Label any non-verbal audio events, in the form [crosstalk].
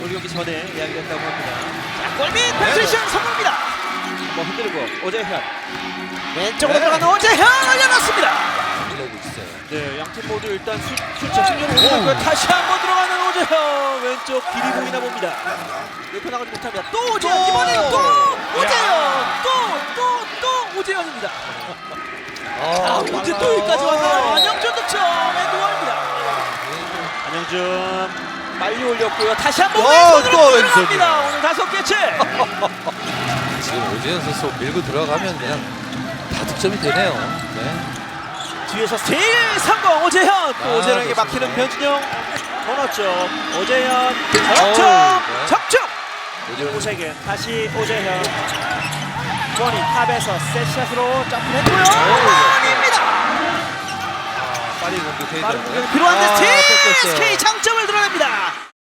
우리 경기 전에 이야기했다고 합니다. 자, 골밑 펜트레이션 성공입니다. 한번 흔들고 오재현 왼쪽으로 네. 들어가는 오재현 올려놨습니다. 있어요. 네, 양팀 모두 일단 수, 슈터 승리를 보고요. 다시 한번 들어가는 오재현 왼쪽 길이 보이나 봅니다. 옆에 나가지 못합니다. 또 오재현 또! 이번에는 또 야. 오재현 또또또 오재현입니다. 아, 아, 언제 또 여기까지 왔나요? 안영준 득점 엔드원입니다. 안영준 빨리 올렸고요. 다시 한번 어, 왼손으로. 들어갑니다. 오늘 다섯 개째. [laughs] 지금 오재현 선수 밀고 들어가면 그냥 다 득점이 되네요. 네. 뒤에서 스틸 성공 오재현 또 아, 오재현에게 좋습니다. 막히는 변준영 번호점 오재현 적중 네. 적중 오재현 오세근 다시 오재현 원이 탑에서 세샷으로 점프했고요 어우, 아닙니다 빠르게 공격해야 빠른 되는데. 공격이 필요한데 아, 뺏겼어요. SK 장점을